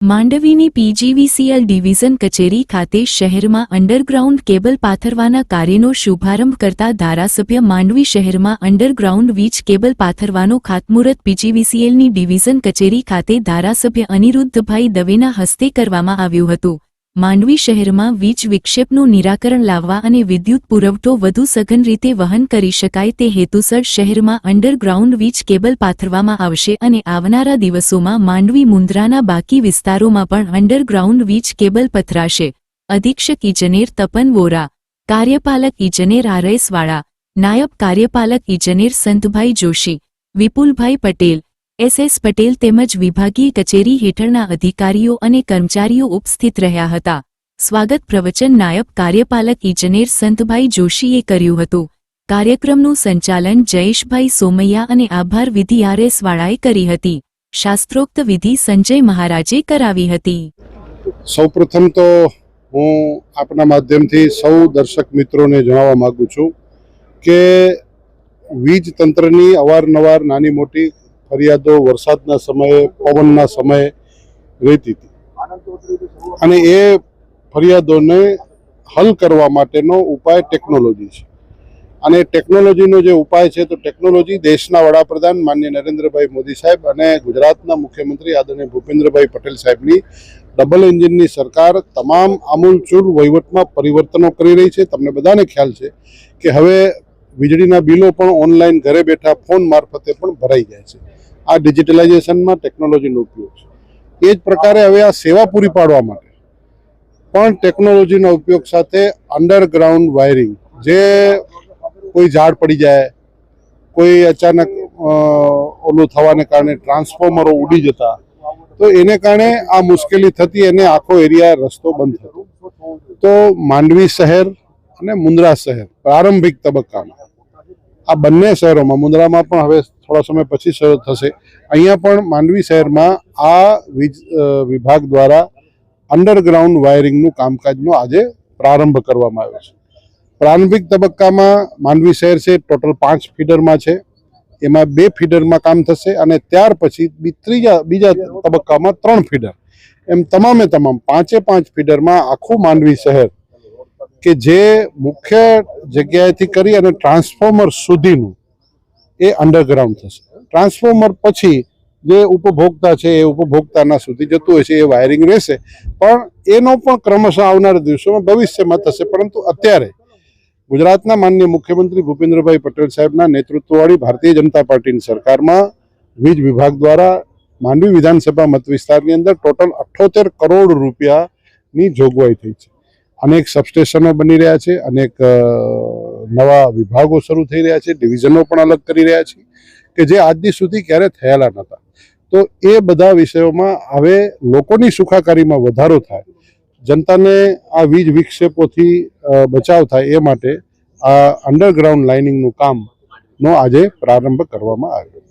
માંડવીની PGVCL division કચેરી ખાતે શહેરમાં અંડરગ્રાઉન્ડ કેબલ પાથરવાના કાર્યનો શુભારંભ કરતા ધારાસભ્ય માંડવી શહેરમાં અંડરગ્રાઉન્ડ વીજ કેબલ પાથરવાનો ખાતમુહૂર્ત પીજીવીસીએલની ડિવિઝન કચેરી ખાતે ધારાસભ્ય અનિરુદ્ધભાઈ દવેના હસ્તે કરવામાં આવ્યું હતું. માંડવી શહેરમાં વીજ વિક્ષેપનું નિરાકરણ લાવવા અને વિદ્યુત પુરવઠો વધુ સઘન રીતે વહન કરી શકાય તે હેતુસર શહેરમાં અંડરગ્રાઉન્ડ વીજ કેબલ પાથરવામાં આવશે અને આવનારા દિવસોમાં માંડવી મુન્દ્રાના બાકી વિસ્તારોમાં પણ અંડરગ્રાઉન્ડ વીજ કેબલ પથરાશે. અધિક્ષક ઇજનેર તપન વોરા, કાર્યપાલક ઇજનેર આરએસવાળા નાયબ કાર્યપાલક ઇજનેર સંતભાઈ જોશી, વિપુલભાઈ પટેલ એસ એસ પટેલ તેમજ વિભાગીય કચેરી હેઠળના અધિકારીઓ અને કર્મચારીઓ ઉપસ્થિત રહ્યા હતા. સ્વાગત પ્રવચન નાયબ કાર્યપાલક ઇજનેર સંતભાઈ જોશીએ કર્યું હતું. કાર્યક્રમનું સંચાલન જયેશભાઈ સોમૈયા અને આભાર વિધિ આરએસ વાળાએ કરી હતી. શાસ્ત્રોક્ત વિધિ સંજય મહારાજે કરાવી હતી. સૌપ્રથમ તો હું આપના માધ્યમથી સૌ દર્શક મિત્રોને જણાવવા માગું છું કે વીજ તંત્રની અવારનવાર નાની મોટી ફરિયાદો વરસાદના સમયે, પવનના સમયે રહેતી હતી. અને એ ફરિયાદોને હલ કરવા માટેનો ઉપાય ટેકનોલોજી છે. અને ટેકનોલોજીનો જે ઉપાય છે, તો ટેકનોલોજી દેશના વડાપ્રધાન માન્ય નરેન્દ્રભાઈ મોદી સાહેબ અને ગુજરાતના મુખ્યમંત્રી આદરણીય ભૂપેન્દ્રભાઈ પટેલ સાહેબની ડબલ એન્જિનની સરકાર તમામ આમૂલચૂર વહીવટમાં પરિવર્તનો કરી રહી છે. તમને બધાને ખ્યાલ છે કે હવે વીજળીના બિલો પણ ઓનલાઈન ઘરે બેઠા ફોન મારફતે પણ ભરાઈ જાય છે. આ ડિજિટલાઇઝેશનમાં ટેકનોલોજીનો ઉપયોગ છે. એ જ પ્રકારે હવે આ સેવા પૂરી પાડવા માટે પણ ટેકનોલોજીના ઉપયોગ સાથે અંડરગ્રાઉન્ડ વાયરિંગ જે કોઈ ઝાડ પડી જાય, કોઈ અચાનક ઓલું થવાને કારણે ટ્રાન્સફોર્મરો ઉડી જતા, તો એને કારણે આ મુશ્કેલી થતી અને આખો એરિયા રસ્તો બંધ થતો. તો માંડવી શહેર અને મુન્દ્રા શહેર પ્રારંભિક તબક્કામાં આ બંને શહેરોમાં મુન્દ્રામાં પણ હવે થોડા સમય પછી શરૂ થશે. અહીંયા પણ માંડવી શહેરમાં આ વીજ વિભાગ દ્વારા અંડરગ્રાઉન્ડ વાયરિંગનું કામકાજનો આજે પ્રારંભ કરવામાં આવ્યો છે. પ્રારંભિક તબક્કામાં માંડવી શહેર છે, ટોટલ પાંચ ફીડરમાં છે. એમાં બે ફીડરમાં કામ થશે અને ત્યાર પછી ત્રીજા, બીજા તબક્કામાં ત્રણ ફીડર. એમ તમામે તમામ પાંચે પાંચ ફીડરમાં આખું માંડવી શહેર કે જે મુખ્ય જગ્યાએથી કરી અને ટ્રાન્સફોર્મર સુધીનું એ અંડરગ્રાઉન્ડ થશે. ટ્રાન્સફોર્મર પછી જે ઉપભોક્તા છે, એ ઉપભોક્તાના સુધી જતું હોય છે, એ વાયરિંગ રહેશે. પણ એનો પણ ક્રમશઃ આવનારા દિવસોમાં ભવિષ્યમાં થશે. પરંતુ અત્યારે ગુજરાતના માનનીય મુખ્યમંત્રી ભૂપેન્દ્રભાઈ પટેલ સાહેબના નેતૃત્વવાળી ભારતીય જનતા પાર્ટીની સરકારમાં વીજ વિભાગ દ્વારા માંડવી વિધાનસભા મત વિસ્તારની અંદર ટોટલ અઠ્ઠોતેર કરોડ રૂપિયાની જોગવાઈ થઈ છે. અનેક સબસ્ટેશનો બની રહ્યા છે, અનેક નવા વિભાગો શરૂ થઈ રહ્યા છે ડિવિઝનો પણ અલગ કરી રહ્યા છે, કે જે આજની સુધી ક્યારે થયેલા નહોતા તો એ બધા વિષયોમાં હવે લોકોની સુખાકારીમાં વધારો થાય, જનતાને આ વીજ વિક્ષેપોથી બચાવ થાય એ માટે આ અંડરગ્રાઉન્ડ લાઇનિંગનું કામનો આજે પ્રારંભ કરવામાં આવ્યો.